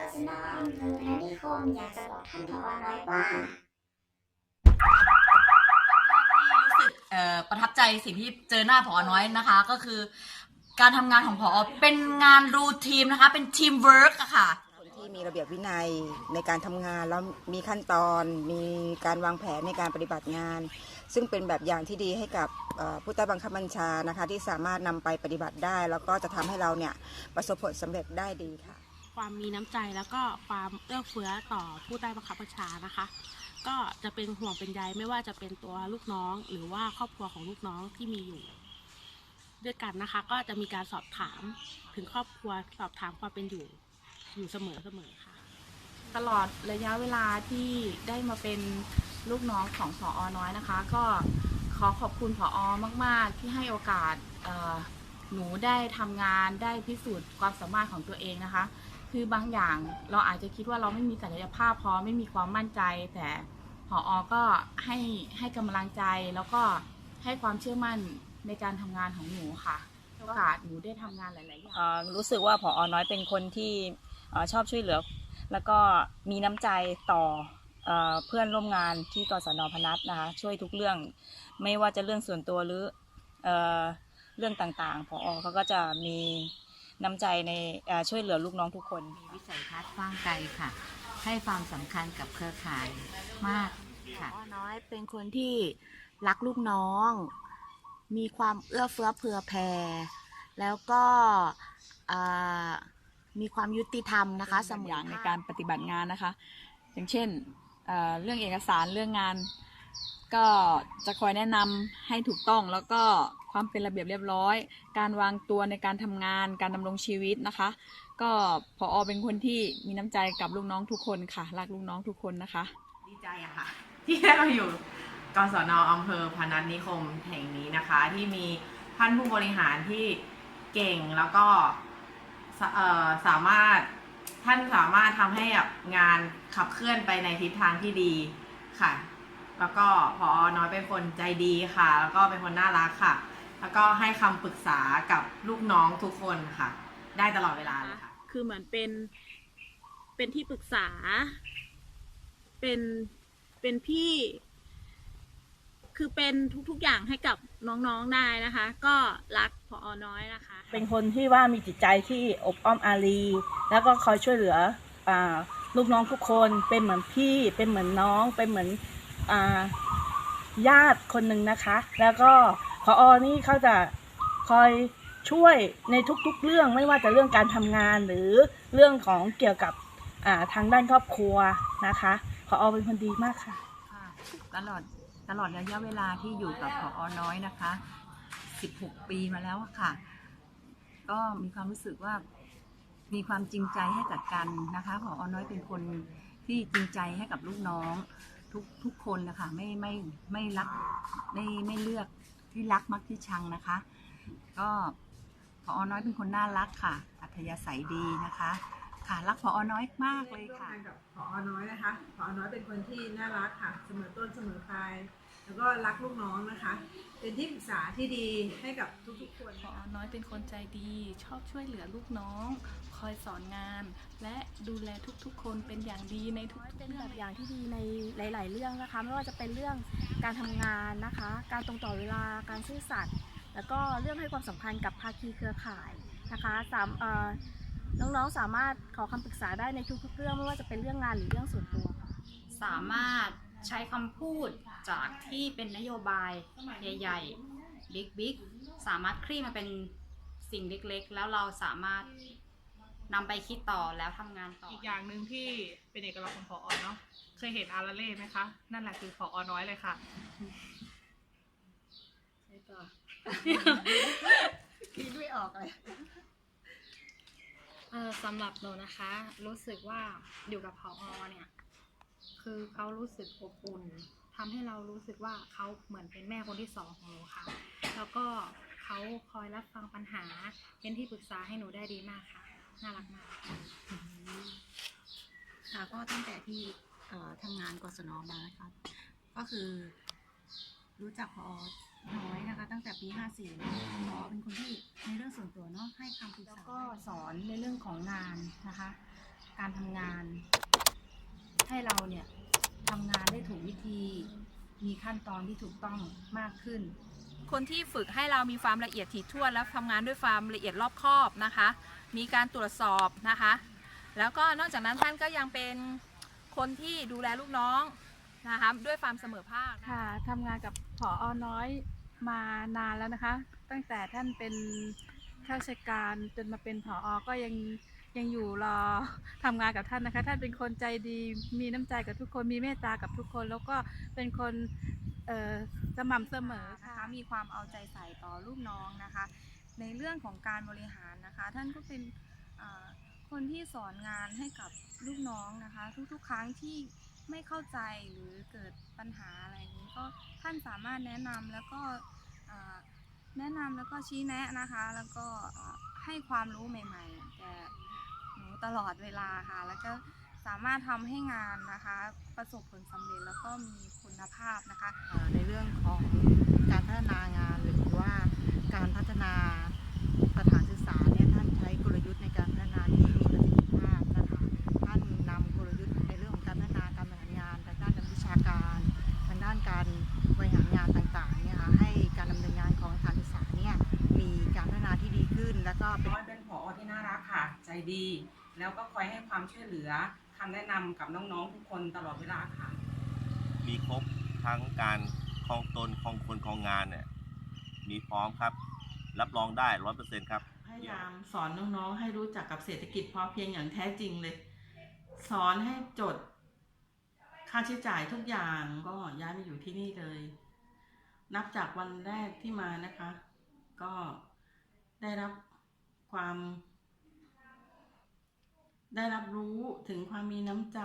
กศนอำเภอนัสนิคมอยากจะบอกท่านผอน้อยว่า รู้สึกเอ่อประทับใจสิ่งที่เจอหน้าผอน้อยนะคะ ก็คือ การทำงานของผอเป็นงานรูทีมนะคะ เป็นทีมเวิร์กอะค่ะคนที่มีระเบียบวินัยในการทำงานแล้วมีขั้นตอนมีการวางแผนในการปฏิบัติงาน ซึ่งเป็นแบบอย่างที่ดีให้กับเอ่อผู้ใต้บังคับบัญชานะคะ ที่สามารถนำไปปฏิบัติได้ แล้วก็จะทำให้เราเนี่ยประสบผลสำเร็จได้ดีค่ะ ความมีน้ำใจแล้วก็ความเอื้อเฟื้อต่อผู้ใต้บังคับบัญชานะคะ ก็จะเป็นห่วงเป็นใยไม่ว่าจะเป็นตัวลูกน้อง หรือว่าครอบครัวของลูกน้องที่มีอยู่ ด้วยกันนะคะ ก็จะมีการสอบถามถึงครอบครัวสอบถามความเป็นอยู่อยู่เสมอเสมอค่ะ ตลอดระยะเวลาที่ได้มาเป็นลูกน้องของผออน้อยนะคะ ก็ขอขอบคุณผออมาก ๆ ที่ให้โอกาสหนูได้ทำงานได้พิสูจน์ความสามารถของตัวเองนะคะ คือบางอย่างเราอาจจะคิดว่าเราไม่มีศักยภาพพอไม่มีความมั่นใจ แต่ผออก็ให้ให้กำลังใจแล้วก็ให้ความเชื่อมั่นในการทำงานของหนูค่ะโอกาสหนูได้ทำงานหลาย ๆ อย่าง เอ่อรู้สึกว่าผออน้อยเป็นคนที่เอ่อชอบช่วยเหลือ แล้วก็มีน้ำใจต่อเอ่อเพื่อนร่วมงานที่กศนพนัสนะคะช่วยทุกเรื่อง ไม่ว่าจะเรื่องส่วนตัวหรือเอ่อเรื่องต่างๆผอเขาก็จะมี น้ำใจในเอ่อช่วยเหลือลูกน้องทุกคน มีวิสัยทัศน์กว้างไกลค่ะ ให้ความสำคัญกับเครือข่ายมากค่ะพ่อน้อยเป็นคนที่รักลูกน้อง มีความเอื้อเฟื้อเผื่อแผ่แล้วก็อ่ามีความยุติธรรมนะคะเสมออย่างในภคการปฏิบัติงานนะคะ อย่างเช่นเอ่อเรื่องเอกสารเรื่องงาน ก็จะคอยแนะนำให้ถูกต้องแล้วก็ ความเป็นระเบียบเรียบร้อย การวางตัวในการทำงาน การดำรงชีวิตนะคะ ก็พออเป็นคนที่มีน้ำใจกับลูกน้องทุกคนค่ะ รักลูกน้องทุกคนนะคะ ดีใจอะค่ะ ที่ได้มาอยู่กศนอำเภอพนัสนิคมแห่งนี้นะคะ ที่มีท่านผู้บริหารที่เก่งแล้วก็สสามารถท่านสามารถทำให้แบบงานขับเคลื่อนไปในทิศทางที่ดีค่ะ แล้วก็พอน้อยเป็นคนใจดีค่ะ แล้วก็เป็นคนน่ารักค่ะ แล้วก็ให้คำปรึกษากับลูกน้องทุกคนค่ะ ได้ตลอดเวลาเลยค่ะ คือเหมือนเป็นเป็นที่ปรึกษา เป็นเป็นพี่ คือเป็นทุกๆอย่างให้กับน้องๆได้นะคะ ก็รักพออน้อยนะคะ เป็นคนที่ว่ามีจิตใจที่อบอ้อมอารี แล้วก็คอยช่วยเหลืออาลูกน้องทุกคน เป็นเหมือนพี่ เป็นเหมือนน้อง เป็นเหมือนอาญาติคนหนึ่งนะคะ แล้วก็ พออนี่เขาจะคอยช่วยในทุกๆเรื่องไม่ว่าจะเรื่องการทำงานหรือเรื่องของเกี่ยวกับทางด้านครอบครัวนะคะพออเป็นคนดีมากค่ะ ตลอดตลอดระยะเวลาที่อยู่กับผออน้อยนะคะ 16 ปีมาแล้วค่ะ ก็มีความรู้สึกว่ามีความจริงใจให้กับกันนะคะผออน้อยเป็นคนที่จริงใจให้กับลูกน้องทุกทุกคนนะคะไม่ไม่ไม่รักไม่ไม่เลือก ที่รักมักที่ชังนะคะ ก็ผออน้อยเป็นคนน่ารักค่ะ อัธยาศัยดีนะคะ ค่ะรักผออน้อยมากเลยร่วมค่ะงานกับผอน้อยนะคะผอน้อยเป็นคนที่น่ารักค่ะ เสมอต้นเสมอปลายแล้วก็รักลูกน้องนะคะ เป็นที่ปรึกษาที่ดีให้กับทุกๆคนพอน้อยเป็นคนใจดี ชอบช่วยเหลือลูกน้อง คอยสอนงาน และดูแลทุกๆ คนเป็นอย่างดีในทุกๆเป็นเรื่แบองบอย่างที่ดีในหลาย ๆ เรื่องนะคะ ไม่ว่าจะเป็นเรื่อง การทำงานนะคะ การตรงต่อเวลา การซื่อสัตย์ แล้วก็เรื่องให้ความสำคัญกับภาคีเครือข่ายนะคะสามเอ่อน้องๆสามารถขอคำปรึกษาได้ในทุกๆเรื่องไม่ว่าจะเป็นเรื่องงานหรือเรื่องส่วนตัวค่ะสามารถใช้คำพูดจากที่เป็นนโยบายใหญ่ๆบิ๊กๆสามารถคลี่มาเป็นสิ่งเล็กๆ แล้วเราสามารถ นำไปคิดต่อแล้วทำงานต่ออีกอย่างหนึ่งที่เป็นเอกลักษณ์ของพออเนาะเคยเห็นอาราเล่ไหมคะ นั่นแหละคือพออน้อยเลยค่ะคิดไม่ออกเลยเออสำหรับหนูนะคะ รู้สึกว่าอยู่กับพอเนี่ย คือเขารู้สึกอบอุ่นทำให้เรารู้สึกว่าเขาเหมือนเป็นแม่คนที่สองของหนูค่ะ แล้วก็เขาคอยรับฟังปัญหาเป็นที่ปรึกษาให้หนูได้ดีมากค่ะ น่ารักมากค่ะก็ตั้งแต่ที่ทำงานกศนมานะคะก็คือรู้จักพอน้อยนะคะ ตั้งแต่ปี 54หมอเป็นคนที่ในเรื่องส่วนตัวเนาะให้คำปรึกแล้วษาก็สอนในเรื่องของงานนะคะ การทำงาน ให้เราเนี่ยทำงานได้ถูกวิธี มีขั้นตอนที่ถูกต้องมากขึ้น คนที่ฝึกให้เรามีความละเอียดถี่ถ้วนและทำงานด้วยความละเอียดรอบคอบนะคะ มีการตรวจสอบนะคะ แล้วก็นอกจากนั้นท่านก็ยังเป็นคนที่ดูแลลูกน้องนะคะด้วยความเสมอภาคค่ะทำงานกับผออน้อยมานานแล้วนะคะ ตั้งแต่ท่านเป็นข้าราชการจนมาเป็นผออก็ยังยังอยู่รอทำงานกับท่านนะคะ ท่านเป็นคนใจดีมีน้ำใจกับทุกคนมีเมตตากับทุกคน แล้วก็เป็นคน สม่ำเสมอนะค่ะคะมีความเอาใจใส่ต่อลูกน้องนะคะ ในเรื่องของการบริหารนะคะ ท่านก็เป็นอ่าคนที่สอนงานให้กับลูกน้องนะคะ ทุกๆ ครั้งที่ไม่เข้าใจหรือเกิดปัญหาอะไรอย่างนี้ก็ท่านสามารถแนะนำแล้วก็อ่าแนะนำแล้วก็ชี้แนะนะคะ แล้วก็อ่าให้ความรู้ใหม่ ๆ แก่หนูตลอดเวลาค่ะ แล้วก็ สามารถทำให้งานนะคะ ประสบผลสำเร็จแล้วก็มีคุณภาพนะคะ เอ่อในเรื่องของการพัฒนางานหรือว่าการพัฒนาสถานศึกษาเนี่ยท่านใช้กลยุทธ์ในการพัฒนาที่มีประสิทธิภาพนะคะท่านนำกลยุทธ์ในเรื่องของการพัฒนาการบริหารงานทางด้านการวิชาการทางด้านการบริหารงานต่างๆเนี่ยค่ะให้การดำเนินงานของสถานศึกษาเนี่ยมีการพัฒนาที่ดีขึ้นแล้วก็เป็น น้อยเป็นผอที่น่ารักค่ะ ใจดี แล้วก็คอยให้ความช่วยเหลือ คำแนะนำกับน้องๆทุกคนตลอดเวลาค่ะ มีครบทั้งการคลองตนคลองคนคลองงานเนี่ยมีพร้อมครับ รับรองได้ร้อยเปอร์เซ็นต์ครับ พยายามสอนน้องๆให้รู้จักกับเศรษฐกิจพอเพียงอย่างแท้จริงเลย สอนให้จด ค่าใช้จ่ายทุกอย่างก็ย้ายมาอยู่ที่นี่เลย นับจากวันแรกที่มานะคะ ก็ได้รับความ ได้รับรู้ถึงความมีน้ำใจ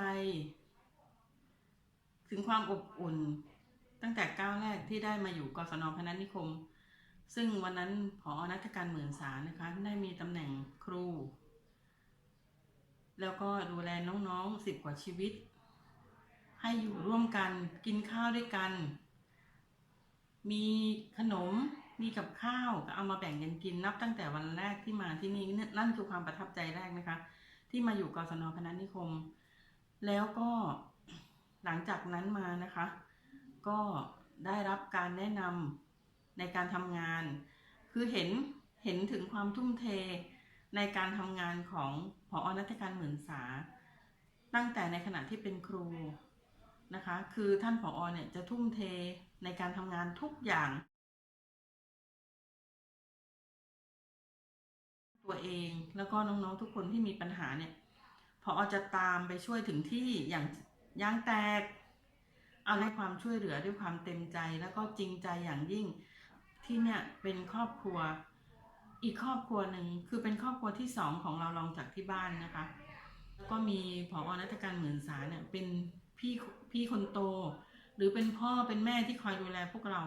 ถึงความอบอุ่น ตั้งแต่ก้าวแรกที่ได้มาอยู่กศนพนัสนิคม ซึ่งวันนั้นผอนักการหมื่นสารนะคะได้มีตำแหน่งครู แล้วก็ดูแลน้องๆสิบกว่าชีวิต ให้อยู่ร่วมกันกินข้าวด้วยกัน มีขนมมีกับข้าวก็เอามาแบ่งกันกินนับตั้งแต่วันแรกที่มาที่นี่นั่นคือความประทับใจแรกนะคะ ที่มาอยู่กศนพนัสนิคม แล้วก็หลังจากนั้นมานะคะ ก็ได้รับการแนะนำในการทำงาน คือเห็นเห็นถึงความทุ่มเทในการทำงานของผออนักการหมื่นสา ตั้งแต่ในขณะที่เป็นครูนะคะ คือท่านผอเนี่ยจะทุ่มเทในการทำงานทุกอย่าง ตัวเองแล้วก็น้องๆทุกคนที่มีปัญหาเนี่ยพอจะตามไปช่วยถึงที่อย่างยางแตก เอาให้ความช่วยเหลือด้วยความเต็มใจแล้วก็จริงใจอย่างยิ่งที่เนี่ยเป็นครอบครัวอีกครอบครัวหนึ่งคือเป็นครอบครัวที่สองของเราลองจากที่บ้านนะคะก็มีผอนักการหมื่นสาเนี่ยเป็นพี่พี่คนโต หรือเป็นพ่อเป็นแม่ที่คอยดูแลพวกเรา